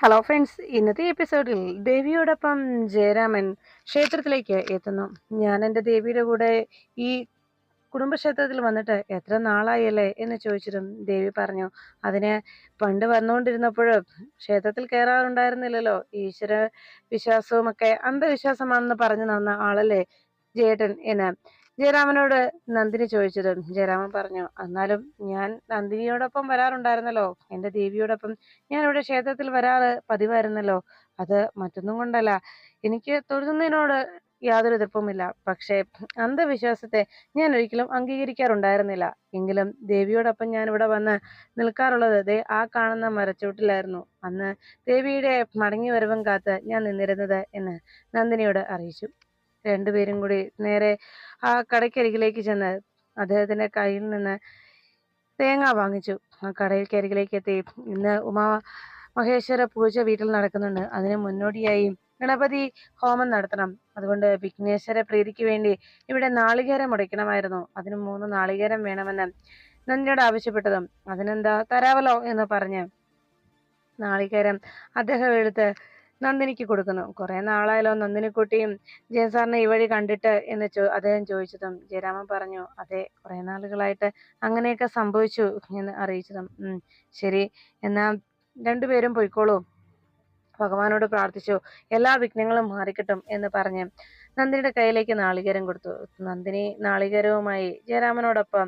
Hello friends ഇന്നത്തെ എപ്പിസോഡിൽ ദേവിയോടൊപ്പം ജയരാമൻ ക്ഷേത്രത്തിലേക്ക് എത്തുന്നു. ഞാൻ എന്റെ ദേവിയുടെ കൂടെ ഈ കുടുംബക്ഷേത്രത്തിൽ വന്നിട്ട് എത്ര നാളായല്ലേ എന്ന് ചോദിച്ചിട്ടും ദേവി പറഞ്ഞു അതിന് പണ്ട് വന്നുകൊണ്ടിരുന്നപ്പോഴും ക്ഷേത്രത്തിൽ കയറാറുണ്ടായിരുന്നില്ലല്ലോ ഈശ്വര വിശ്വാസവും ഒക്കെ അന്ധവിശ്വാസമാണെന്ന് പറഞ്ഞു തന്ന ആളല്ലേ ജേട്ടൻ എന്ന്. ജയരാമനോട് നന്ദിനി ചോദിച്ചത് ജയരാമൻ പറഞ്ഞു എന്നാലും ഞാൻ നന്ദിനിയോടൊപ്പം വരാറുണ്ടായിരുന്നല്ലോ. എന്റെ ദേവിയോടൊപ്പം ഞാൻ ഇവിടെ ക്ഷേത്രത്തിൽ വരാറ് പതിവായിരുന്നല്ലോ. അത് മറ്റൊന്നും കൊണ്ടല്ല. എനിക്ക് തൊഴുതുന്നതിനോട് യാതൊരു എതിർപ്പുമില്ല. പക്ഷേ അന്ധവിശ്വാസത്തെ ഞാൻ ഒരിക്കലും അംഗീകരിക്കാറുണ്ടായിരുന്നില്ല. എങ്കിലും ദേവിയോടൊപ്പം ഞാൻ ഇവിടെ വന്ന് നിൽക്കാറുള്ളത് ദേ ആ കാണുന്ന മരച്ചൂട്ടിലായിരുന്നു അന്ന് ദേവിയുടെ മടങ്ങി വരവും കാത്ത് ഞാൻ നിന്നിരുന്നത് എന്ന് നന്ദിനിയോട് അറിയിച്ചു. രണ്ടുപേരും കൂടി നേരെ ആ കടയ്ക്കരികിലേക്ക് ചെന്ന് അദ്ദേഹത്തിന്റെ കയ്യിൽ നിന്ന് തേങ്ങ വാങ്ങിച്ചു. ആ കടയ്ക്കരികിലേക്ക് എത്തി. ഇന്ന് ഉമാ മഹേശ്വര പൂജ വീട്ടിൽ നടക്കുന്നുണ്ട്. അതിന് മുന്നോടിയായി ഗണപതി ഹോമം നടത്തണം. അതുകൊണ്ട് വിഘ്നേശ്വര പ്രീതിക്ക് വേണ്ടി ഇവിടെ നാളികേരം മുടയ്ക്കണമായിരുന്നു. അതിന് മൂന്ന് നാളികേരം വേണമെന്ന് നന്ദിയോട് ആവശ്യപ്പെട്ടതും. അതിനെന്താ തരാവലോ എന്ന് പറഞ്ഞ് നാളികേരം അദ്ദേഹം എടുത്ത് നന്ദിനിക്ക് കൊടുക്കുന്നു. കുറെ നാളായാലോ നന്ദിനിക്കുട്ടിയും ജയസാറിനെ ഈ വഴി കണ്ടിട്ട് എന്ന് ചോ അദ്ദേഹം ചോദിച്ചതും ജയരാമൻ പറഞ്ഞു അതെ കുറെ നാളുകളായിട്ട് അങ്ങനെയൊക്കെ സംഭവിച്ചു എന്ന് അറിയിച്ചതും. ശരി എന്നാ രണ്ടുപേരും പോയിക്കോളൂ. ഭഗവാനോട് പ്രാർത്ഥിച്ചു എല്ലാ വിഘ്നങ്ങളും മാറിക്കിട്ടും എന്ന് പറഞ്ഞ് നന്ദിനിയുടെ കയ്യിലേക്ക് നാളികേരം കൊടുത്തു. നന്ദിനി നാളികേരവുമായി ജയരാമനോടൊപ്പം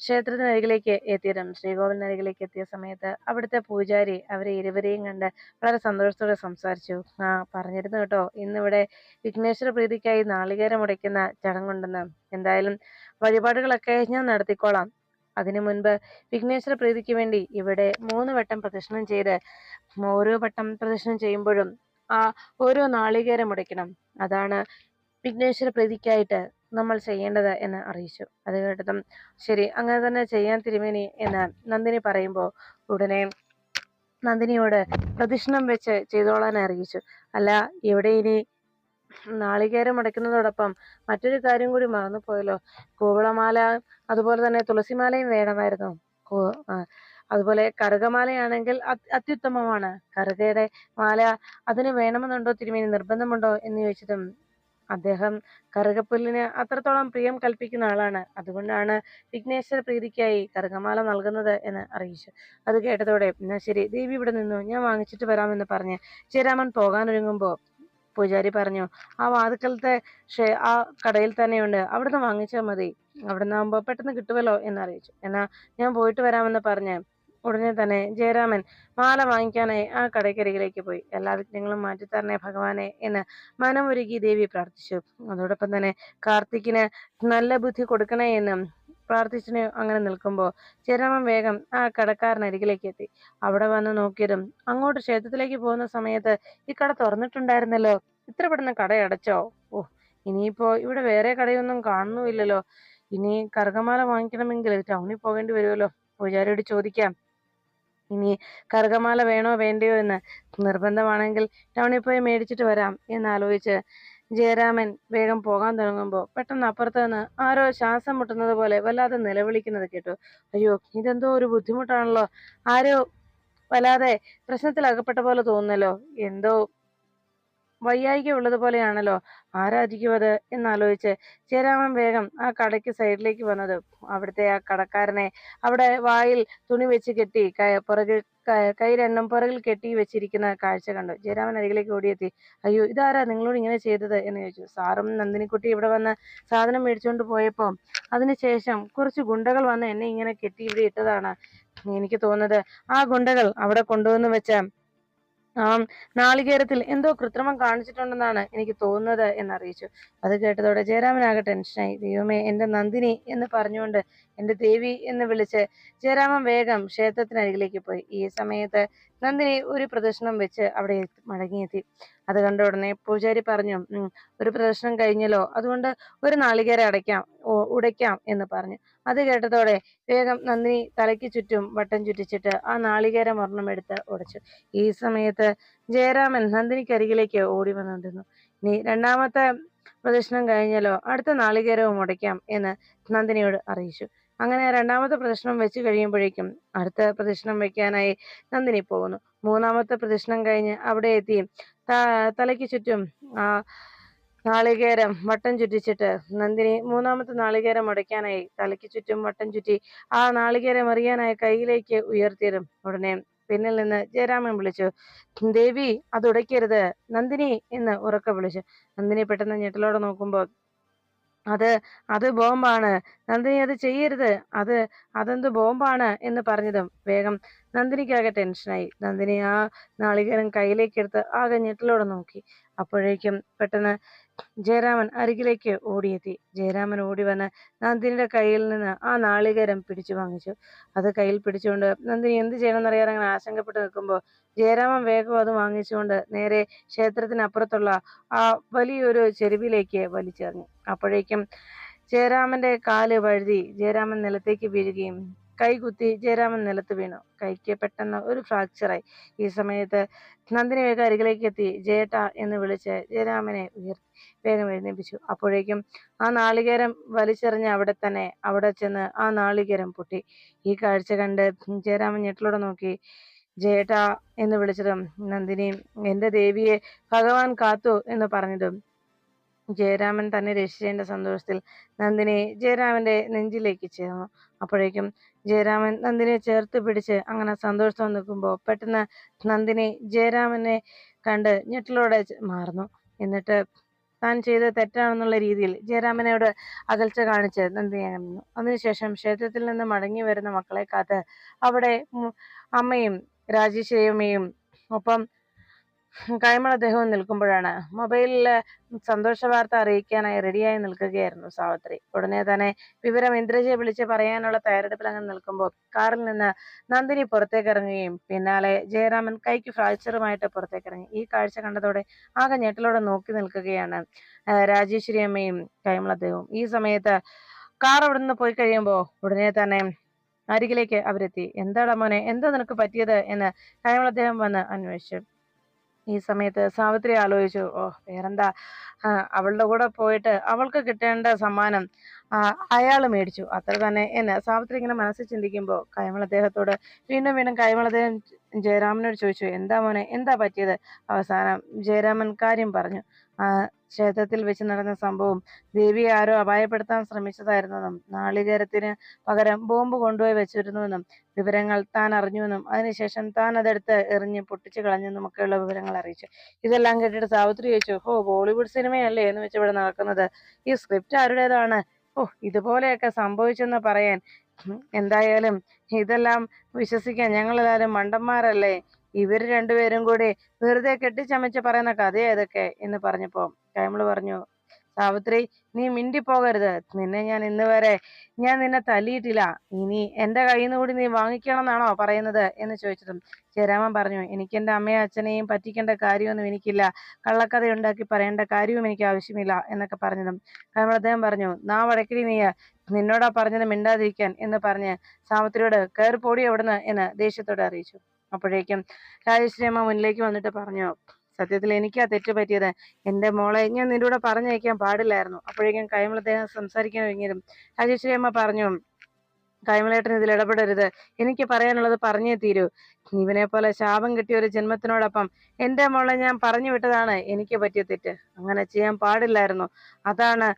ക്ഷേത്രത്തിനരികിലേക്ക് എത്തിയതും ശ്രീകോവിലിനരികിലേക്ക് എത്തിയ സമയത്ത് അവിടുത്തെ പൂജാരി അവരെ ഇരുവരെയും കണ്ട് വളരെ സന്തോഷത്തോടെ സംസാരിച്ചു. ആ പറഞ്ഞിരുന്നു കേട്ടോ ഇന്നിവിടെ വിഘ്നേശ്വര പ്രീതിക്കായി നാളികേരം ഉടയ്ക്കുന്ന ചടങ്ങുണ്ടെന്ന്. എന്തായാലും വഴിപാടുകളൊക്കെ ഞാൻ നടത്തിക്കോളാം. അതിനു മുൻപ് വിഘ്നേശ്വര പ്രീതിക്ക് വേണ്ടി ഇവിടെ മൂന്ന് വട്ടം പ്രദക്ഷിണം ചെയ്ത് ഓരോ വട്ടം പ്രദക്ഷിണം ചെയ്യുമ്പോഴും ആ ഓരോ നാളികേരം ഉടയ്ക്കണം. അതാണ് വിഘ്നേശ്വര പ്രീതിക്കായിട്ട് നമ്മൾ ചെയ്യേണ്ടത് എന്ന് അറിയിച്ചു. അത് കേട്ടതും ശരി അങ്ങനെ തന്നെ ചെയ്യാൻ തിരുമേനി എന്ന് നന്ദിനി പറയുമ്പോൾ ഉടനെ നന്ദിനിയോട് പ്രദക്ഷിണം വെച്ച് ചെയ്തോളാൻ അറിയിച്ചു. അല്ല ഇവിടെ ഇനി നാളികേരം അടയ്ക്കുന്നതോടൊപ്പം മറ്റൊരു കാര്യം കൂടി മറന്നുപോയല്ലോ. കൂവളമാല അതുപോലെ തന്നെ തുളസിമാലയും വേണമായിരുന്നു. അതുപോലെ കറുകമാലയാണെങ്കിൽ അത്യുത്തമമാണ്. കറുകയുടെ മാല അതിന് വേണമെന്നുണ്ടോ തിരുമേനി? നിർബന്ധമുണ്ടോ എന്ന് ചോദിച്ചതും അദ്ദേഹം കറുകപ്പുല്ലിന് അത്രത്തോളം പ്രിയം കൽപ്പിക്കുന്ന ആളാണ്. അതുകൊണ്ടാണ് വിഘ്നേശ്വര പ്രീതിക്കായി കറുകമാല നൽകുന്നത് എന്ന് അറിയിച്ചു. അത് കേട്ടതോടെ എന്നാ ശരി ദേവി ഇവിടെ നിന്നു. ഞാൻ വാങ്ങിച്ചിട്ട് വരാമെന്ന് പറഞ്ഞ് ജയരാമൻ പോകാനൊരുങ്ങുമ്പോൾ പൂജാരി പറഞ്ഞു ആ വാതുക്കലത്തെ ആ കടയിൽ തന്നെയുണ്ട്. അവിടുന്ന് വാങ്ങിച്ചാൽ മതി. അവിടുന്ന് ആകുമ്പോൾ പെട്ടെന്ന് കിട്ടുമല്ലോ എന്ന് അറിയിച്ചു. എന്നാ ഞാൻ പോയിട്ട് വരാമെന്ന് പറഞ്ഞ് ഉടനെ തന്നെ ജയരാമൻ മാല വാങ്ങിക്കാനായി ആ കടയ്ക്കരികിലേക്ക് പോയി. എല്ലാ വിഘ്നങ്ങളും മാറ്റിത്തരണേ ഭഗവാനെ എന്ന് മനമൊരുക്കി ദേവി പ്രാർത്ഥിച്ചു. അതോടൊപ്പം തന്നെ കാർത്തിക്കിന് നല്ല ബുദ്ധി കൊടുക്കണേ എന്നും പ്രാർത്ഥിച്ചിന് അങ്ങനെ നിൽക്കുമ്പോൾ ജയരാമൻ വേഗം ആ കടക്കാരനരികിലേക്ക് എത്തി. അവിടെ വന്ന് നോക്കിയതും അങ്ങോട്ട് ക്ഷേത്രത്തിലേക്ക് പോകുന്ന സമയത്ത് ഈ കട തുറന്നിട്ടുണ്ടായിരുന്നല്ലോ. ഇത്ര പെട്ടെന്ന് കട അടച്ചോ ഓ ഇനിയിപ്പോ ഇവിടെ വേറെ കടയൊന്നും കാണുന്നുമില്ലല്ലോ. ഇനി കറുകമാല വാങ്ങിക്കണമെങ്കിൽ ടൗണിൽ പോകേണ്ടി വരുമല്ലോ. പൂജാരിയോട് ചോദിക്കാം. ഇനി കറുകമാല വേണോ വേണ്ടയോ എന്ന് നിർബന്ധമാണെങ്കിൽ ടൗണിൽ പോയി മേടിച്ചിട്ട് വരാം എന്നാലോചിച്ച് ജയരാമൻ വേഗം പോകാൻ തുടങ്ങുമ്പോൾ പെട്ടെന്ന് അപ്പുറത്ത് നിന്ന് ആരോ ശ്വാസം മുട്ടുന്നത് പോലെ വല്ലാതെ നിലവിളിക്കുന്നത് കേട്ടു. അയ്യോ ഇതെന്തോ ഒരു ബുദ്ധിമുട്ടാണല്ലോ. ആരോ വല്ലാതെ പ്രശ്നത്തിൽ അകപ്പെട്ട പോലെ തോന്നുന്നല്ലോ. എന്തോ വയ്യായിക ഉള്ളതുപോലെയാണല്ലോ ആരാധിക്കും അത് എന്നാലോചിച്ച് ജയരാമൻ വേഗം ആ കടയ്ക്ക് സൈഡിലേക്ക് വന്നത്. അവിടുത്തെ ആ കടക്കാരനെ അവിടെ വായിൽ തുണി വെച്ച് കെട്ടി പുറകിൽ കൈ രണ്ടും പുറകിൽ കെട്ടി വെച്ചിരിക്കുന്ന കാഴ്ച കണ്ടു. ജയരാമൻ അരികിലേക്ക് ഓടിയെത്തി. അയ്യോ ഇതാരാ നിങ്ങളോട് ഇങ്ങനെ ചെയ്തത്? എന്ന് ചോദിച്ചു. സാറും നന്ദിനിക്കുട്ടി ഇവിടെ വന്ന് സാധനം മേടിച്ചുകൊണ്ട് പോയപ്പോൾ അതിനുശേഷം കുറച്ച് ഗുണ്ടകൾ വന്ന് എന്നെ ഇങ്ങനെ കെട്ടി ഇവിടെ ഇട്ടതാണ്. എനിക്ക് തോന്നുന്നത് ആ ഗുണ്ടകൾ അവിടെ കൊണ്ടുവന്ന് വെച്ച ആ നാളികേരത്തിൽ എന്തോ കൃത്രിമം കാണിച്ചിട്ടുണ്ടെന്നാണ് എനിക്ക് തോന്നുന്നത് എന്നറിയിച്ചു. അത് കേട്ടതോടെ ജയരാമനാകെ ടെൻഷനായി. ദൈവമേ എന്റെ നന്ദിനി എന്ന് പറഞ്ഞുകൊണ്ട് എന്റെ ദേവി എന്ന് വിളിച്ച് ജയരാമൻ വേഗം ക്ഷേത്രത്തിനരികിലേക്ക് പോയി. ഈ സമയത്ത് നന്ദിനി ഒരു പ്രദർശനം വെച്ച് അവിടെ മടങ്ങിയെത്തി. അത് കണ്ട ഉടനെ പൂജാരി പറഞ്ഞു ഒരു പ്രദർശനം കഴിഞ്ഞല്ലോ. അതുകൊണ്ട് ഒരു നാളികേരം അടയ്ക്കാം ഉടയ്ക്കാം എന്ന് പറഞ്ഞു. അത് കേട്ടതോടെ വേഗം നന്ദിനി തലയ്ക്ക് ചുറ്റും വട്ടം ചുറ്റിച്ചിട്ട് ആ നാളികേരം ഒരെണ്ണം എടുത്ത് ഉടച്ചു. ഈ സമയത്ത് ജയരാമൻ നന്ദിനിക്കരികിലേക്ക് ഓടി വന്നുകൊണ്ടിരുന്നു ഇനി രണ്ടാമത്തെ പ്രദർശനം കഴിഞ്ഞല്ലോ അടുത്ത നാളികേരവും ഉടയ്ക്കാം എന്ന് നന്ദിനിയോട് അറിയിച്ചു. അങ്ങനെ രണ്ടാമത്തെ പ്രദർശനം വെച്ച് കഴിയുമ്പോഴേക്കും അടുത്ത പ്രദർശനം വെക്കാനായി നന്ദിനി പോകുന്നു. മൂന്നാമത്തെ പ്രദർശനം കഴിഞ്ഞ് അവിടെ എത്തി തലയ്ക്ക് ചുറ്റും ആ നാളികേരം വട്ടം ചുറ്റിച്ചിട്ട് നന്ദിനി മൂന്നാമത്തെ നാളികേരം അടയ്ക്കാനായി തലയ്ക്ക് ചുറ്റും വട്ടം ചുറ്റി ആ നാളികേരം അറിയാനായി കയ്യിലേക്ക് ഉയർത്തിയതും ഉടനെ പിന്നിൽ നിന്ന് ജയരാമൻ വിളിച്ചു ദേവി അത് ഉടയ്ക്കരുത്. നന്ദിനി എന്ന് ഉറക്കെ വിളിച്ചു. നന്ദിനി പെട്ടെന്ന് ഞെട്ടലോടെ നോക്കുമ്പോൾ അത് അത് ബോംബാണ്. നന്ദിനി അത് ചെയ്യരുത്. അത് അതെന്ത് ബോംബാണ്? എന്ന് പറഞ്ഞതും വേഗം നന്ദിനിക്കാകെ ടെൻഷനായി. നന്ദിനി ആ നാളികേരം കയ്യിലേക്കെടുത്ത് ആകെ ഞെട്ടലോടെ നോക്കി. അപ്പോഴേക്കും പെട്ടെന്ന് ജയരാമൻ അരികിലേക്ക് ഓടിയെത്തി. ജയരാമൻ ഓടി വന്ന് നന്ദിനിയുടെ കയ്യിൽ നിന്ന് ആ നാളികേരം പിടിച്ചു വാങ്ങിച്ചു. അത് കയ്യിൽ പിടിച്ചുകൊണ്ട് നന്ദിനി എന്ത് ചെയ്യണമെന്നറിയാതെ അങ്ങനെ ആശങ്കപ്പെട്ട് നിൽക്കുമ്പോൾ ജയരാമൻ വേഗം അത് വാങ്ങിച്ചുകൊണ്ട് നേരെ ക്ഷേത്രത്തിനപ്പുറത്തുള്ള ആ വലിയൊരു ചെരുവിലേക്ക് വലിച്ചെറിഞ്ഞു. അപ്പോഴേക്കും ജയരാമന്റെ കാൽ വഴുതി ജയരാമൻ നിലത്തേക്ക് വീഴുകയും കൈകുത്തി ജയരാമൻ നിലത്ത് വീണു. കൈക്ക് പെട്ടെന്ന് ഒരു ഫ്രാക്ചറായി ഈ സമയത്ത് നന്ദിനി വേഗം അരികിലേക്ക് എത്തി ജയേട്ട എന്ന് വിളിച്ച് ജയരാമനെ ഉയർത്തി. വേഗം എഴുന്നേപ്പിച്ചു അപ്പോഴേക്കും ആ നാളികേരം വലിച്ചെറിഞ്ഞ് അവിടെ തന്നെ അവിടെ ചെന്ന് ആ നാളികേരം പൊട്ടി. ഈ കാഴ്ച കണ്ട് ജയരാമൻ ഞെട്ടിലൂടെ നോക്കി. ജയേട്ട എന്ന് വിളിച്ചതും നന്ദിനി എന്റെ ദേവിയെ ഭഗവാൻ കാത്തു എന്ന് പറഞ്ഞതും ജയരാമൻ തന്നെ രക്ഷിച്ചതിന്റെ സന്തോഷത്തിൽ നന്ദിനി ജയരാമന്റെ നെഞ്ചിലേക്ക് ചേർന്നു. അപ്പോഴേക്കും ജയരാമൻ നന്ദിനിയെ ചേർത്ത് പിടിച്ച് അങ്ങനെ സന്തോഷത്തോടെ നിൽക്കുമ്പോൾ പെട്ടെന്ന് നന്ദിനി ജയരാമനെ കണ്ട് ഞെട്ടലോടെ മാറുന്നു. എന്നിട്ട് താൻ ചെയ്ത തെറ്റാണെന്നുള്ള രീതിയിൽ ജയരാമനോട് അകൽച്ച കാണിച്ച് നന്ദിനി നിന്നു. അതിനുശേഷം ക്ഷേത്രത്തിൽ നിന്ന് മടങ്ങി വരുന്ന മക്കളെ കാത്ത് അവിടെ അമ്മയും രാജേശ്വരിയമ്മയും ഒപ്പം കൈമൾ അദ്ദേഹവും നിൽക്കുമ്പോഴാണ്. മൊബൈലിൽ സന്തോഷ വാർത്ത അറിയിക്കാനായി റെഡിയായി നിൽക്കുകയായിരുന്നു സാവിത്രി. ഉടനെ തന്നെ വിവരം ഇന്ദ്രജയെ വിളിച്ച് പറയാനുള്ള തയ്യാറെടുപ്പിൽ അങ്ങ് നിൽക്കുമ്പോൾ കാറിൽ നിന്ന് നന്ദിനി പുറത്തേക്ക് ഇറങ്ങുകയും പിന്നാലെ ജയരാമൻ കൈക്ക് ഫ്രാക്ചറുമായിട്ട് പുറത്തേക്ക് ഇറങ്ങി ഈ കാഴ്ച കണ്ടതോടെ ആകെ ഞെട്ടലോടെ നോക്കി നിൽക്കുകയാണ് രാജേശ്വരി അമ്മയും കൈമൾ അദ്ദേഹവും. ഈ സമയത്ത് കാർ അവിടെ നിന്ന് പോയി കഴിയുമ്പോൾ ഉടനെ തന്നെ അരികിലേക്ക് അവരെത്തി. എന്താടാ മോനെ എന്താ നിനക്ക് പറ്റിയത്? എന്ന് കൈമൾ അദ്ദേഹം വന്ന് അന്വേഷിച്ചു. ഈ സമയത്ത് സാവിത്രി ആലോചിച്ചു ഓ വേറെന്താ? അവളുടെ കൂടെ പോയിട്ട് അവൾക്ക് കിട്ടേണ്ട സമ്മാനം അയാൾ മേടിച്ചു. അത്ര തന്നെ എന്നെ സാവിത്രി ഇങ്ങനെ മനസ്സിൽ ചിന്തിക്കുമ്പോൾ കൈമൾ അദ്ദേഹത്തോട് വീണ്ടും വീണ്ടും കൈമൾ അദ്ദേഹം ജയരാമനോട് ചോദിച്ചു എന്താ മോനെ എന്താ പറ്റിയത്? അവസാനം ജയരാമൻ കാര്യം പറഞ്ഞു ക്ഷേത്രത്തിൽ വെച്ച് നടന്ന സംഭവം ദേവിയെ ആരോ അപായപ്പെടുത്താൻ ശ്രമിച്ചതായിരുന്നെന്നും നാളികേരത്തിന് പകരം ബോംബ് കൊണ്ടുപോയി വെച്ചിരുന്നുവെന്നും വിവരങ്ങൾ താൻ അറിഞ്ഞുവെന്നും അതിനുശേഷം താൻ അതെടുത്ത് എറിഞ്ഞ് പൊട്ടിച്ചു കളഞ്ഞെന്നും ഒക്കെയുള്ള വിവരങ്ങൾ അറിയിച്ചു. ഇതെല്ലാം കേട്ടിട്ട് സാവിത്രി ചോദിച്ചു ഓ ബോളിവുഡ് സിനിമയല്ലേ എന്ന് വെച്ച് ഇവിടെ നടക്കുന്നത്? ഈ സ്ക്രിപ്റ്റ് ആരുടേതാണ്? ഓ ഇതുപോലെയൊക്കെ സംഭവിച്ചെന്ന് പറയാൻ എന്തായാലും ഇതെല്ലാം വിശ്വസിക്കാൻ ഞങ്ങളെല്ലാവരും മണ്ടന്മാരല്ലേ? ഇവർ രണ്ടുപേരും കൂടി വെറുതെ കെട്ടിച്ചമച്ച് പറയുന്ന കഥയാ ഇതൊക്കെ എന്ന് പറഞ്ഞപ്പോ കൈമൾ പറഞ്ഞു സാവിത്രി നീ മിണ്ടിപ്പോകരുത്. നിന്നെ ഞാൻ ഇന്ന് വരെ ഞാൻ നിന്നെ തല്ലിയിട്ടില്ല. ഇനി എന്റെ കയ്യിൽ നിന്ന് കൂടി നീ വാങ്ങിക്കണം എന്നാണോ പറയുന്നത്? എന്ന് ചോദിച്ചതും ജയരാമൻ പറഞ്ഞു എനിക്ക് എന്റെ അമ്മയും അച്ഛനെയും പറ്റിക്കേണ്ട കാര്യമൊന്നും എനിക്കില്ല. കള്ളക്കഥ ഉണ്ടാക്കി പറയേണ്ട കാര്യവും എനിക്ക് ആവശ്യമില്ല. എന്നൊക്കെ പറഞ്ഞതും കൈമൾ അദ്ദേഹം പറഞ്ഞു നാ വടക്കിടി നീ നിന്നോടാ പറഞ്ഞത് മിണ്ടാതിരിക്കാൻ എന്ന് പറഞ്ഞ് സാവിത്രിയോട് കയറി പോടി അവിടുന്ന് എന്ന് ദേഷ്യത്തോടെ അറിയിച്ചു. അപ്പോഴേക്കും രാജശ്രീ അമ്മ മുന്നിലേക്ക് വന്നിട്ട് പറഞ്ഞു സത്യത്തിൽ എനിക്കാ തെറ്റ് പറ്റിയത്. എന്റെ മോളെ ഞാൻ നിന്റെ കൂടെ പറഞ്ഞയക്കാൻ പാടില്ലായിരുന്നു. അപ്പോഴേക്കും കൈമൾ അദ്ദേഹം സംസാരിക്കാൻ രാജശ്രീ അമ്മ പറഞ്ഞു കൈമളേട്ടൻ ഇതിൽ ഇടപെടരുത്. എനിക്ക് പറയാനുള്ളത് പറഞ്ഞേ തീരൂ. ഇവനെ പോലെ ശാപം കിട്ടിയ ഒരു ജന്മത്തിനോടൊപ്പം എന്റെ മോളെ ഞാൻ പറഞ്ഞു വിട്ടതാണ് എനിക്ക് പറ്റിയ തെറ്റ്. അങ്ങനെ ചെയ്യാൻ പാടില്ലായിരുന്നു. അതാണ്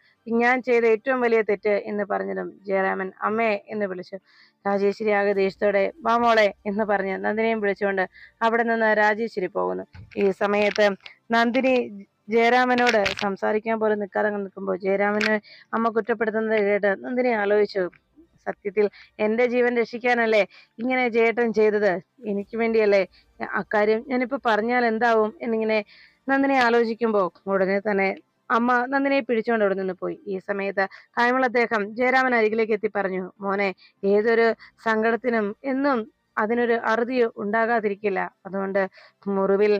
ഞാൻ ചെയ്ത ഏറ്റവും വലിയ തെറ്റ് എന്ന് പറഞ്ഞതും ജയരാമൻ അമ്മേ എന്ന് വിളിച്ചു. രാജേശ്വരി ആകെ ദേഷ്യത്തോടെ വാ മോളെ എന്ന് പറഞ്ഞ് നന്ദിനിയും വിളിച്ചുകൊണ്ട് അവിടെ നിന്ന് രാജേശ്വരി പോകുന്നു. ഈ സമയത്ത് നന്ദിനി ജയരാമനോട് സംസാരിക്കാൻ പോലും നിൽക്കാതെ നിൽക്കുമ്പോൾ ജയരാമന് അമ്മ കുറ്റപ്പെടുത്തുന്നത് കേട്ട് നന്ദിനി ആലോചിച്ചു. സത്യത്തിൽ എന്റെ ജീവൻ രക്ഷിക്കാനല്ലേ ഇങ്ങനെ ചേട്ടൻ ചെയ്തത്? എനിക്ക് വേണ്ടിയല്ലേ അക്കാര്യം ഞാനിപ്പോ പറഞ്ഞാൽ എന്താവും എന്നിങ്ങനെ നന്ദിനെ ആലോചിക്കുമ്പോൾ ഉടനെ തന്നെ അമ്മ നന്ദിനെ പിടിച്ചുകൊണ്ട് അവിടെ നിന്ന് പോയി. ഈ സമയത്ത് കായമുള്ള അദ്ദേഹം ജയരാമൻ അരികിലേക്ക് എത്തി പറഞ്ഞു മോനെ ഏതൊരു സങ്കടത്തിനും എന്നും അതിനൊരു അറുതി ഉണ്ടാകാതിരിക്കില്ല. അതുകൊണ്ട് മുറിവിൽ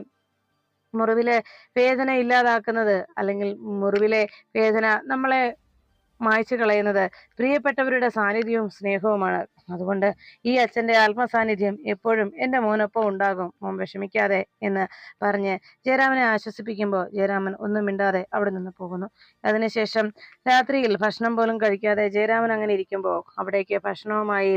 മുറിവിലെ വേദന ഇല്ലാതാക്കുന്നത് അല്ലെങ്കിൽ മുറിവിലെ വേദന നമ്മളെ മായ്ച്ചു കളയുന്നത് പ്രിയപ്പെട്ടവരുടെ സാന്നിധ്യവും സ്നേഹവുമാണ്. അതുകൊണ്ട് ഈ അച്ഛന്റെ ആത്മസാന്നിധ്യം എപ്പോഴും എന്റെ മോനൊപ്പം ഉണ്ടാകും. മോൻ വിഷമിക്കാതെ എന്ന് പറഞ്ഞ് ജയരാമനെ ആശ്വസിപ്പിക്കുമ്പോൾ ജയരാമൻ ഒന്നും മിണ്ടാതെ അവിടെ നിന്ന് പോകുന്നു. അതിനുശേഷം രാത്രിയിൽ ഭക്ഷണം പോലും കഴിക്കാതെ ജയരാമൻ അങ്ങനെ ഇരിക്കുമ്പോൾ അവിടേക്ക് ഭക്ഷണവുമായി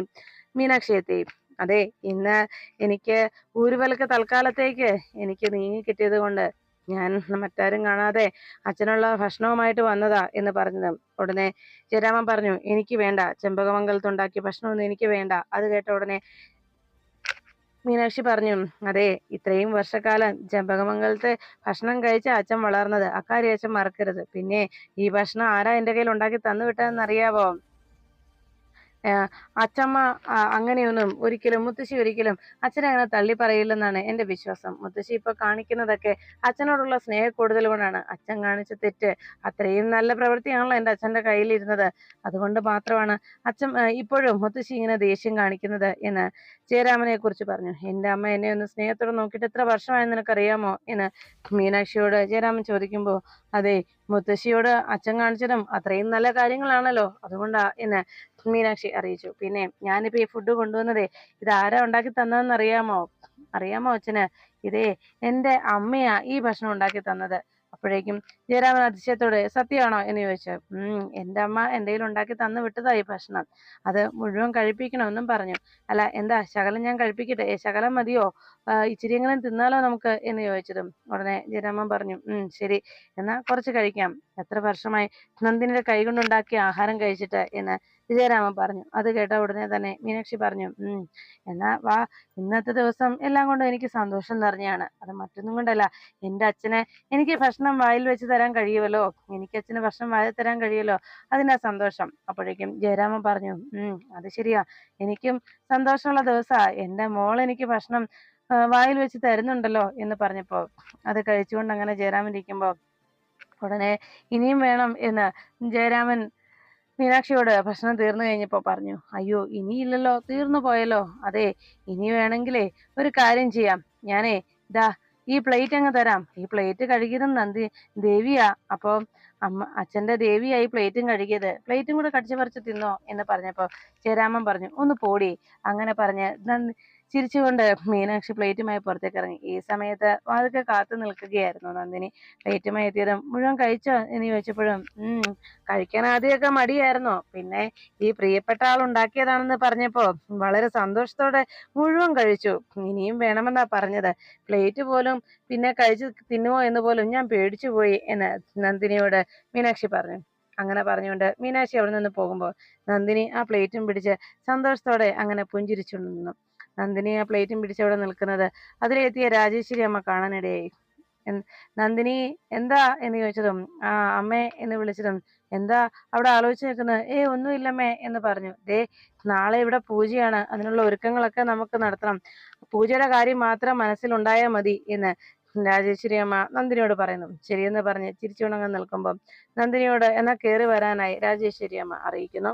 മീനാക്ഷി എത്തി. അതെ ഇന്ന് എനിക്ക് ഊരുവലക്ക് തൽക്കാലത്തേക്ക് എനിക്ക് നീങ്ങി കിട്ടിയത് കൊണ്ട് ഞാൻ മറ്റാരും കാണാതെ അച്ഛനുള്ള ഭക്ഷണവുമായിട്ട് വന്നതാ എന്ന് പറഞ്ഞത്. ഉടനെ ജയരാമൻ പറഞ്ഞു എനിക്ക് വേണ്ട. ചെമ്പകമംഗലത്തുണ്ടാക്കിയ ഭക്ഷണമൊന്നും എനിക്ക് വേണ്ട. അത് കേട്ട ഉടനെ മീനാക്ഷി പറഞ്ഞു അതെ ഇത്രയും വർഷക്കാലം ചെമ്പകമംഗലത്തെ ഭക്ഷണം കഴിച്ച അച്ഛൻ വളർന്നത്. അക്കാര്യം അച്ഛൻ മറക്കരുത്. പിന്നെ ഈ ഭക്ഷണം ആരാ എന്റെ കയ്യിൽ ഉണ്ടാക്കി തന്നു വിട്ടതെന്ന് അറിയാവോ? അച്ചമ്മ അങ്ങനെയൊന്നും ഒരിക്കലും മുത്തശ്ശി ഒരിക്കലും അച്ഛനെ അങ്ങനെ തള്ളി പറയില്ലെന്നാണ് എന്റെ വിശ്വാസം. മുത്തശ്ശി ഇപ്പൊ കാണിക്കുന്നതൊക്കെ അച്ഛനോടുള്ള സ്നേഹം കൂടുതൽ കൊണ്ടാണ്. അച്ഛൻ കാണിച്ച തെറ്റ് അത്രയും നല്ല പ്രവൃത്തിയാണല്ലോ എന്റെ അച്ഛന്റെ കയ്യിലിരുന്നത്. അതുകൊണ്ട് മാത്രമാണ് അച്ഛൻ ഇപ്പോഴും മുത്തശ്ശി ഇങ്ങനെ ദേഷ്യം കാണിക്കുന്നത് എന്ന് ജയരാമനെ കുറിച്ച് പറഞ്ഞു. എന്റെ അമ്മ എന്നെ ഒന്ന് സ്നേഹത്തോടെ നോക്കിയിട്ട് എത്ര വർഷമായെന്ന് നിനക്കറിയാമോ? എന്ന് മീനാക്ഷിയോട് ജയരാമൻ ചോദിക്കുമ്പോൾ അതെ മുത്തശ്ശിയോട് അച്ഛൻ കാണിച്ചതും അത്രയും നല്ല കാര്യങ്ങളാണല്ലോ. അതുകൊണ്ടാ എന്ന് മീനാക്ഷി അറിയിച്ചു. പിന്നെ ഞാനിപ്പോ ഈ ഫുഡ് കൊണ്ടുവന്നതേ ഇത് ആരാ ഉണ്ടാക്കി തന്നതെന്ന് അറിയാമോ? അറിയാമോ അച്ഛന്? ഇതേ എന്റെ അമ്മയാ ഈ ഭക്ഷണം ഉണ്ടാക്കി തന്നത്. അപ്പോഴേക്കും ജയരാമൻ അതിശയത്തോടെ സത്യമാണോ എന്ന് ചോദിച്ചു. ഉം അമ്മ എന്റെ കയ്യിൽ ഉണ്ടാക്കി തന്നു വിട്ടതായി ഭക്ഷണം. അത് മുഴുവൻ കഴിപ്പിക്കണമെന്നും പറഞ്ഞു. അല്ല എന്താ ശകലം ഞാൻ കഴിപ്പിക്കട്ടെ? ശകലം മതിയോ? ഇച്ചിരിയെങ്കിലും തിന്നാലോ നമുക്ക്? എന്ന് ചോദിച്ചതും ഉടനെ ജയരാമൻ പറഞ്ഞു. ഉം ശരി എന്നാ കുറച്ച് കഴിക്കാം. എത്ര വർഷമായി നന്ദിനിയുടെ കൈകൊണ്ടുണ്ടാക്കിയ ആഹാരം കഴിച്ചിട്ട് എന്ന് വിജയരാമൻ പറഞ്ഞു. അത് കേട്ട ഉടനെ തന്നെ മീനാക്ഷി പറഞ്ഞു ഉം എന്നാ വാ ഇന്നത്തെ ദിവസം എല്ലാം കൊണ്ടും എനിക്ക് സന്തോഷം നിറഞ്ഞാണ് അത് മറ്റൊന്നും കൊണ്ടല്ല. എന്റെ അച്ഛനെ എനിക്ക് ഭക്ഷണം വായിൽ വെച്ച് തരാൻ കഴിയുമല്ലോ? എനിക്ക് അച്ഛന് ഭക്ഷണം വായിൽ തരാൻ കഴിയുമല്ലോ? അതിനാ സന്തോഷം. അപ്പോഴേക്കും ജയരാമൻ പറഞ്ഞു ഉം അത് ശരിയാ. എനിക്കും സന്തോഷമുള്ള ദിവസാ. എന്റെ മോൾ എനിക്ക് ഭക്ഷണം വായിൽ വെച്ച് തരുന്നുണ്ടല്ലോ? എന്ന് പറഞ്ഞപ്പോ അത് കഴിച്ചുകൊണ്ട് അങ്ങനെ ജയരാമൻ ഇരിക്കുമ്പോ ഉടനെ ഇനിയും വേണം എന്ന് ജയരാമൻ മീനാക്ഷിയോട് ഭക്ഷണം തീർന്നു കഴിഞ്ഞപ്പോൾ പറഞ്ഞു അയ്യോ ഇനിയില്ലല്ലോ തീർന്നു പോയല്ലോ. അതെ ഇനി വേണമെങ്കിലേ ഒരു കാര്യം ചെയ്യാം. ഞാനേ ദാ ഈ പ്ലേറ്റ് അങ്ങ് തരാം. ഈ പ്ലേറ്റ് കഴുകിയതും നന്ദി ദേവിയാ. അപ്പൊ അമ്മ അച്ഛന്റെ ദേവിയായി പ്ലേറ്റും കഴുകിയത്. പ്ലേറ്റും കൂടെ കടിച്ചു പറിച്ച് തിന്നോ എന്ന് പറഞ്ഞപ്പോ ചേരാമൻ പറഞ്ഞു ഒന്ന് പോടി. അങ്ങനെ പറഞ്ഞ് നന്ദി ചിരിച്ചുകൊണ്ട് മീനാക്ഷി പ്ലേറ്റുമായി പുറത്തേക്ക് ഇറങ്ങി ഈ സമയത്ത് അതൊക്കെ കാത്തു നിൽക്കുകയായിരുന്നു നന്ദിനി. പ്ലേറ്റുമായി എത്തിയതും മുഴുവൻ കഴിച്ചോ എന്ന് ചോദിച്ചപ്പോഴും കഴിക്കാൻ ആദ്യമൊക്കെ മടിയായിരുന്നു. പിന്നെ ഈ പ്രിയപ്പെട്ട ആൾ ഉണ്ടാക്കിയതാണെന്ന് പറഞ്ഞപ്പോ വളരെ സന്തോഷത്തോടെ മുഴുവൻ കഴിച്ചു. ഇനിയും വേണമെന്നാ പറഞ്ഞത്. പ്ലേറ്റ് പോലും പിന്നെ കഴിച്ച് തിന്നുമോ എന്ന് പോലും ഞാൻ പേടിച്ചു പോയി എന്ന് നന്ദിനിയോട് മീനാക്ഷി പറഞ്ഞു. അങ്ങനെ പറഞ്ഞുകൊണ്ട് മീനാക്ഷി അവിടെ നിന്ന് പോകുമ്പോൾ നന്ദിനി ആ പ്ലേറ്റും പിടിച്ച് സന്തോഷത്തോടെ അങ്ങനെ പുഞ്ചിരിച്ചു നിന്നു. നന്ദിനി ആ പ്ലേറ്റും പിടിച്ചവിടെ നിൽക്കുന്നത്. അതിലെത്തിയ രാജേശ്വരി അമ്മ കാണാനിടയായി. നന്ദിനി എന്താ എന്ന് ചോദിച്ചതും ആ അമ്മേ എന്ന് വിളിച്ചതും എന്താ അവിടെ ആലോചിച്ച് നിൽക്കുന്നത്? ഏ ഒന്നുമില്ലമ്മേ എന്ന് പറഞ്ഞു. ദേ നാളെ ഇവിടെ പൂജയാണ്. അതിനുള്ള ഒരുക്കങ്ങളൊക്കെ നമുക്ക് നടത്തണം. പൂജയുടെ കാര്യം മാത്രം മനസ്സിലുണ്ടായാൽ മതി എന്ന് രാജേശ്വരി അമ്മ നന്ദിനിയോട് പറയുന്നു. ശരിയെന്ന് പറഞ്ഞ് ചിരിച്ചുണങ്ങാൻ നിൽക്കുമ്പോൾ നന്ദിനിയോട് എന്നാ കയറി വരാനായി രാജേശ്വരി അമ്മ അറിയിക്കുന്നു.